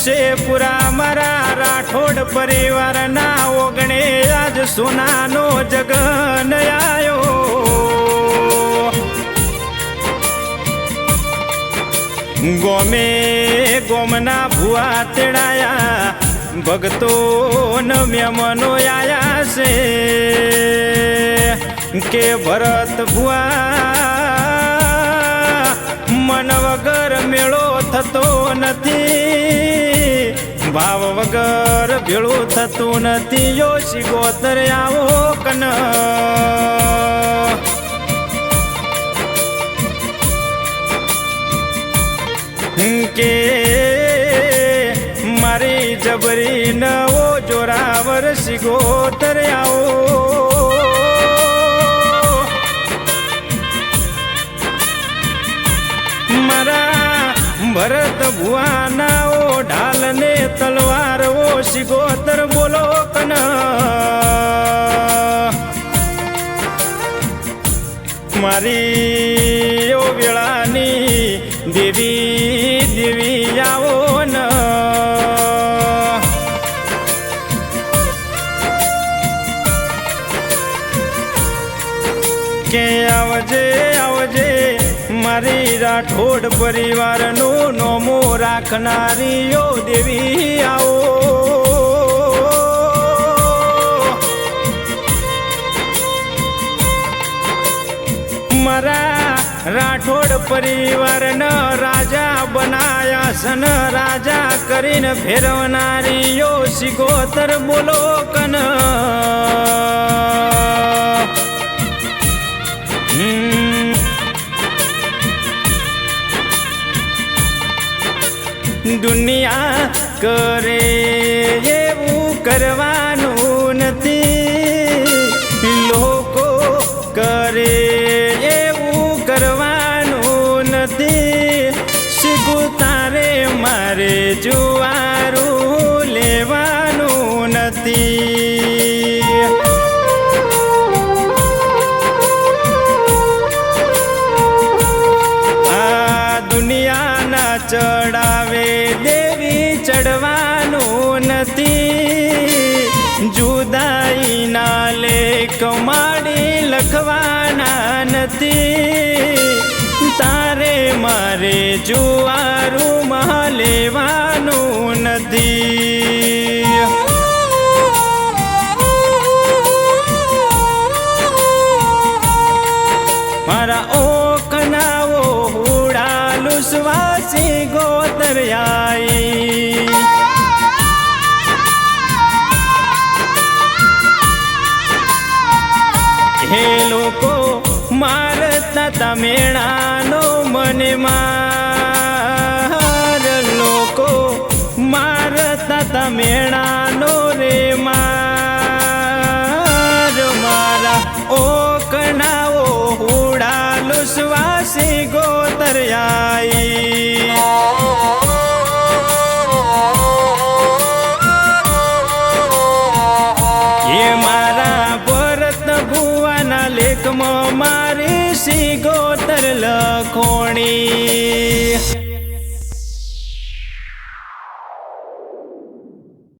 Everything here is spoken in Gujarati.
શમશેપુરા મારા રાઠોડ પરિવારના ઓગણે આજ સોનાનો જગન આયો. ગોમે ગોમના ભુવા તેડાયા ભક્તો મનો આયા છે. કે ભરત ભુવા, મન વગર મેળો થતો નથી. ભાવ વગર ભેળું થતું નથી. યોશી ગોતર આવો કન. કે મારી જબરી નવો જોરાવર સિગોતર આવો? મારા ભરત ભુવાના ઢાલ ને તલવાર ઓ સિગોતર બોલો કન. મારી ઓ વેળાની દેવી દેવી આવો ન. કે આવજે આવજે મારી રાઠોડ પરિવારનું નોમો રાખનારી ઓ દેવી આવો. મારા રાઠોડ પરિવારને રાજા બનાયા સન, રાજા કરીને ફેરવનારીઓ સિગોતર બોલો કન. દુનિયા કરે, એવું કરવાનું નથી. લોકો કરે, એવું કરવાનું નથી. શીખું તારે મારે જુવારું લેવાનું નથી. નથી. જુદાઈના લેખ માડી લખવાના નથી. તારે મારે જુવારું માં લેવાનું નથી. મારા ઓકનાવો ઉડાલું સ્વાસી ગોતરયાઈ. હે લોકો, મારતા તમેણાનો મને માર. લોકો, મારતા તમેણાનો રે માર. મારા ઓકણાઓ હુડાલો શ્વાસી ગોતરયાઈ હાથમાં મારે સી ગોતર લખોણી.